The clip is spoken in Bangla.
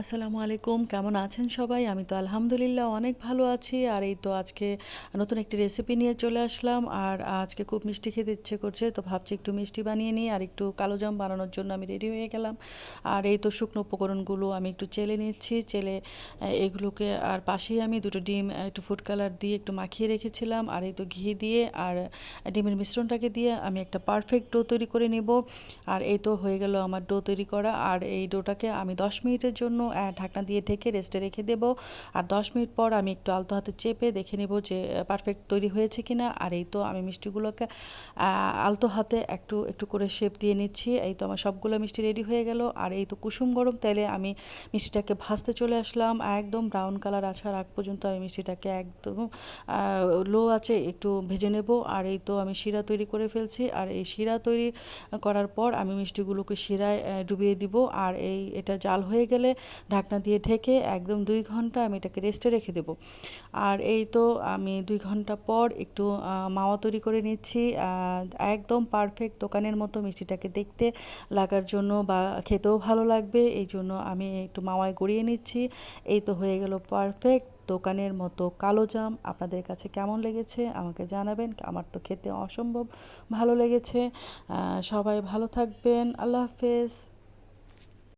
আসসালামু আলাইকুম, কেমন আছেন সবাই? আমি তো আলহামদুলিল্লাহ অনেক ভালো আছি। আর এই তো আজকে নতুন একটি রেসিপি নিয়ে চলে আসলাম। আর আজকে খুব মিষ্টি খেতে ইচ্ছে করছে, তো ভাবছি একটু মিষ্টি বানিয়ে নিই আর একটু কালো জাম বানানোর জন্য আমি রেডি হয়ে গেলাম। আর এই তো শুকনো উপকরণগুলো আমি একটু চেলে নিচ্ছি। চেলে এগুলোকে আর পাশেই আমি দুটো ডিম একটু ফুড কালার দিয়ে একটু মাখিয়ে রেখেছিলাম। আর এই তো ঘি দিয়ে আর ডিমের মিশ্রণটাকে দিয়ে আমি একটা পারফেক্ট ডো তৈরি করে নেব। আর এই তো হয়ে গেল আমার ডো তৈরি করা। আর এই ডোটাকে আমি দশ মিনিটের জন্য ঢাকনা দিয়ে ঢেকে রেস্টে রেখে দেবো। আর দশ মিনিট পর আমি একটু আলতো হাতে চেপে দেখে নেব যে পারফেক্ট তৈরি হয়েছে কি না আর এই তো আমি মিষ্টিগুলোকে আলতো হাতে একটু একটু করে শেপ দিয়ে নিচ্ছি। এই তো আমার সবগুলো মিষ্টি রেডি হয়ে গেল। আর এই তো কুসুম গরম তেলে আমি মিষ্টিটাকে ভাজতে চলে আসলাম। একদম ব্রাউন কালার আসার আগ পর্যন্ত আমি মিষ্টিটাকে একদম লো আছে একটু ভেজে নেব। আর এই তো আমি শিরা তৈরি করে ফেলছি। আর এই শিরা তৈরি করার পর আমি মিষ্টিগুলোকে শিরায় ডুবিয়ে দিব। আর এই, এটা জাল হয়ে গেলে ঢাকনা দিয়ে ঢেকে একদম দুই ঘণ্টা আমি এটাকে রেস্টে রেখে দেবো। আর এই তো আমি দুই ঘণ্টা পর একটু মাওয়া তৈরি করে নিচ্ছি। একদম পারফেক্ট দোকানের মতো মিষ্টিটাকে দেখতে লাগার জন্য বা খেতেও ভালো লাগবে, এই জন্য আমি একটু মাওয়ায় গড়িয়ে নিচ্ছি। এই তো হয়ে গেল পারফেক্ট দোকানের মতো কালো জাম। আপনাদের কাছে কেমন লেগেছে আমাকে জানাবেন। আমার তো খেতে অসম্ভব ভালো লেগেছে। সবাই ভালো থাকবেন। আল্লাহ হাফেজ।